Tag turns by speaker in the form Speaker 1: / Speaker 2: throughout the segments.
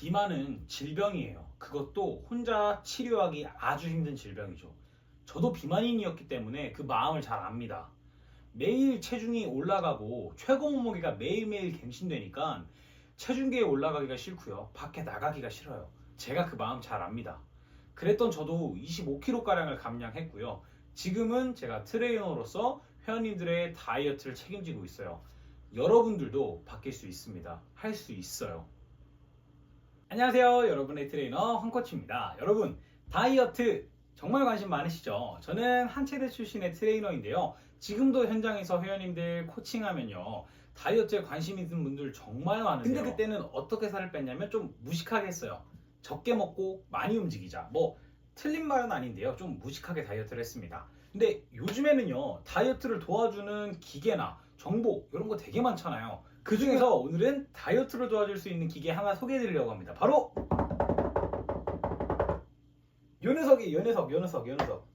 Speaker 1: 비만은 질병이에요. 그것도 혼자 치료하기 아주 힘든 질병이죠. 저도 비만인이었기 때문에 그 마음을 잘 압니다. 매일 체중이 올라가고 최고 몸무게가 매일매일 갱신되니까 체중계에 올라가기가 싫고요. 밖에 나가기가 싫어요. 제가 그 마음 잘 압니다. 그랬던 저도 25kg가량을 감량했고요. 지금은 제가 트레이너로서 회원님들의 다이어트를 책임지고 있어요. 여러분들도 바뀔 수 있습니다. 할 수 있어요. 안녕하세요. 여러분의 트레이너 황코치입니다. 여러분, 다이어트 정말 관심 많으시죠? 저는 한체대 출신의 트레이너인데요. 지금도 현장에서 회원님들 코칭하면요. 다이어트에 관심 있는 분들 정말 많으세요. 근데 그때는 어떻게 살을 뺐냐면 좀 무식하게 했어요. 적게 먹고 많이 움직이자. 뭐 틀린 말은 아닌데요. 좀 무식하게 다이어트를 했습니다. 근데 요즘에는요. 다이어트를 도와주는 기계나 정보 이런 거 되게 많잖아요. 그 중에서 오늘은 다이어트를 도와줄 수 있는 기계 하나 소개해 드리려고 합니다. 바로 요 녀석이 요 녀석 요 녀석 요 녀석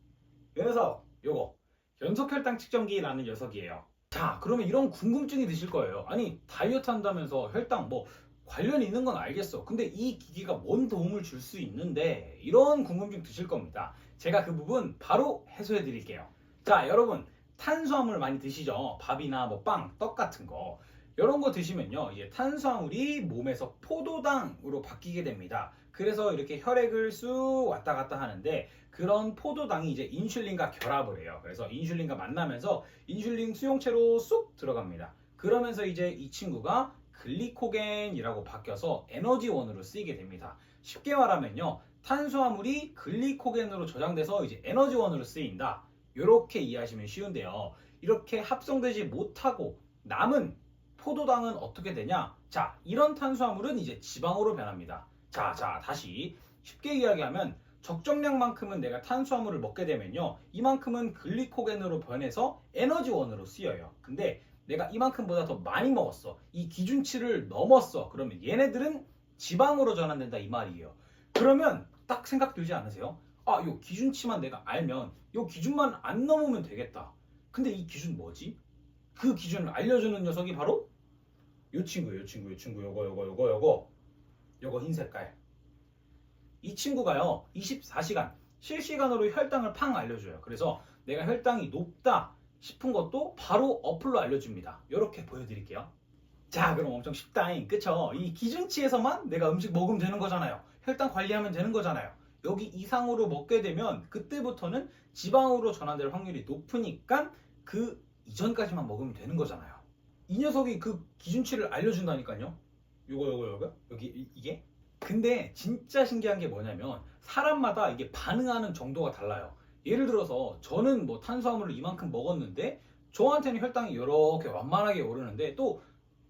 Speaker 1: 요 녀석 요거 연속 혈당 측정기라는 녀석이에요. 자 그러면 이런 궁금증이 드실 거예요. 아니 다이어트 한다면서 혈당 뭐 관련이 있는 건 알겠어. 근데 이 기기가 뭔 도움을 줄 수 있는데 이런 궁금증 드실 겁니다. 제가 그 부분 바로 해소해 드릴게요. 자 여러분 탄수화물 많이 드시죠? 밥이나 뭐 빵, 떡 같은 거. 이런 거 드시면요. 이제 탄수화물이 몸에서 포도당으로 바뀌게 됩니다. 그래서 이렇게 혈액을 쑥 왔다 갔다 하는데 그런 포도당이 이제 인슐린과 결합을 해요. 그래서 인슐린과 만나면서 인슐린 수용체로 쑥 들어갑니다. 그러면서 이제 이 친구가 글리코겐이라고 바뀌어서 에너지원으로 쓰이게 됩니다. 쉽게 말하면요. 탄수화물이 글리코겐으로 저장돼서 이제 에너지원으로 쓰인다. 이렇게 이해하시면 쉬운데요. 이렇게 합성되지 못하고 남은 포도당은 어떻게 되냐? 자, 이런 탄수화물은 이제 지방으로 변합니다. 자, 자, 다시 쉽게 이야기하면 적정량만큼은 내가 탄수화물을 먹게 되면요. 이만큼은 글리코겐으로 변해서 에너지원으로 쓰여요. 근데 내가 이만큼보다 더 많이 먹었어. 이 기준치를 넘었어. 그러면 얘네들은 지방으로 전환된다 이 말이에요. 그러면 딱 생각 들지 않으세요? 아, 요 기준치만 내가 알면 요 기준만 안 넘으면 되겠다. 근데 이 기준 뭐지? 그 기준을 알려주는 녀석이 바로 요 친구, 요 친구, 요 친구, 요거, 요거, 요거, 요거, 요거 흰 색깔. 이 친구가요, 24시간 실시간으로 혈당을 팡 알려줘요. 그래서 내가 혈당이 높다 싶은 것도 바로 어플로 알려줍니다. 이렇게 보여드릴게요. 자, 그럼 엄청 쉽다잉. 그쵸? 이 기준치에서만 내가 음식 먹으면 되는 거잖아요. 혈당 관리하면 되는 거잖아요. 여기 이상으로 먹게 되면 그때부터는 지방으로 전환될 확률이 높으니까 그 이전까지만 먹으면 되는 거잖아요. 이 녀석이 그 기준치를 알려준다니까요. 요거 요거 요거 여기 이- 이게. 근데 진짜 신기한 게 뭐냐면 사람마다 이게 반응하는 정도가 달라요. 예를 들어서 저는 뭐 탄수화물을 이만큼 먹었는데 저한테는 혈당이 이렇게 완만하게 오르는데 또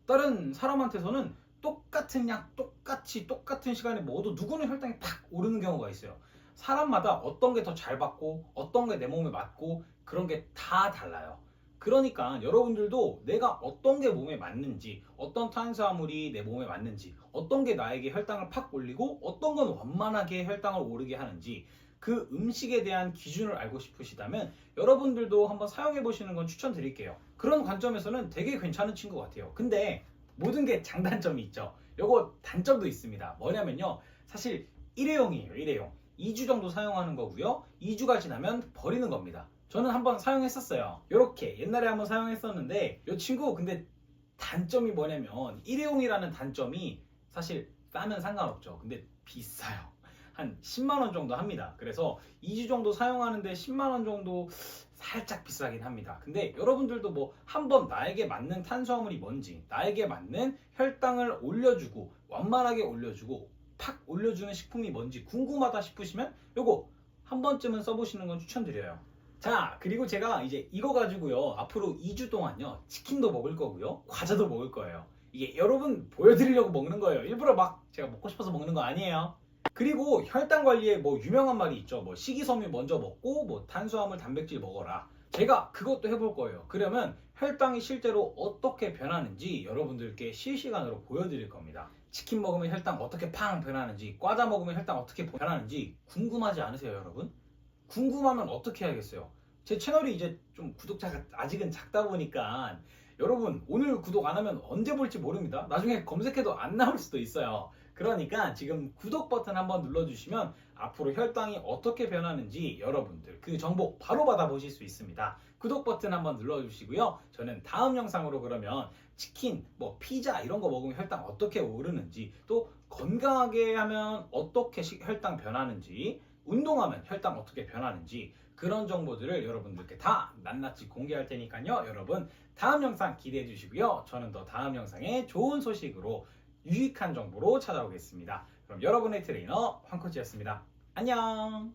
Speaker 1: 다른 사람한테서는 똑같은 양 똑같이 똑같은 시간에 먹어도 누구는 혈당이 팍 오르는 경우가 있어요. 사람마다 어떤 게 더 잘 받고 어떤 게 내 몸에 맞고 그런 게 다 달라요. 그러니까 여러분들도 내가 어떤 게 몸에 맞는지, 어떤 탄수화물이 내 몸에 맞는지, 어떤 게 나에게 혈당을 팍 올리고 어떤 건 완만하게 혈당을 오르게 하는지 그 음식에 대한 기준을 알고 싶으시다면 여러분들도 한번 사용해 보시는 건 추천드릴게요. 그런 관점에서는 되게 괜찮은 친구 같아요. 근데 모든 게 장단점이 있죠. 요거 단점도 있습니다. 뭐냐면요. 사실 일회용이에요. 일회용. 2주 정도 사용하는 거고요. 2주가 지나면 버리는 겁니다. 저는 한번 사용했었어요. 이렇게 옛날에 한번 사용했었는데 이 친구 근데 단점이 뭐냐면 일회용이라는 단점이 사실 싸면 상관없죠. 근데 비싸요. 한 10만 원 정도 합니다. 그래서 2주 정도 사용하는데 10만 원 정도 살짝 비싸긴 합니다. 근데 여러분들도 뭐 한번 나에게 맞는 탄수화물이 뭔지, 나에게 맞는 혈당을 올려주고 완만하게 올려주고 팍 올려주는 식품이 뭔지 궁금하다 싶으시면 요거 한 번쯤은 써보시는 건 추천드려요. 자, 그리고 제가 이제 이거 가지고요. 앞으로 2주 동안요. 치킨도 먹을 거고요. 과자도 먹을 거예요. 이게 여러분 보여드리려고 먹는 거예요. 일부러 막 제가 먹고 싶어서 먹는 거 아니에요. 그리고 혈당 관리에 뭐 유명한 말이 있죠. 뭐 식이섬유 먼저 먹고 뭐 탄수화물 단백질 먹어라. 제가 그것도 해볼 거예요. 그러면 혈당이 실제로 어떻게 변하는지 여러분들께 실시간으로 보여드릴 겁니다. 치킨 먹으면 혈당 어떻게 팡 변하는지, 과자 먹으면 혈당 어떻게 변하는지 궁금하지 않으세요, 여러분? 궁금하면 어떻게 해야겠어요? 제 채널이 이제 좀 구독자가 아직은 작다 보니까 여러분 오늘 구독 안 하면 언제 볼지 모릅니다. 나중에 검색해도 안 나올 수도 있어요. 그러니까 지금 구독 버튼 한번 눌러주시면 앞으로 혈당이 어떻게 변하는지 여러분들 그 정보 바로 받아보실 수 있습니다. 구독 버튼 한번 눌러주시고요. 저는 다음 영상으로 그러면 치킨, 뭐 피자 이런 거 먹으면 혈당 어떻게 오르는지 또 건강하게 하면 어떻게 식- 혈당 변하는지 운동하면 혈당 어떻게 변하는지 그런 정보들을 여러분들께 다 낱낱이 공개할 테니까요. 여러분 다음 영상 기대해 주시고요. 저는 더 다음 영상에 좋은 소식으로 유익한 정보로 찾아오겠습니다. 그럼 여러분의 트레이너 황코치였습니다. 안녕!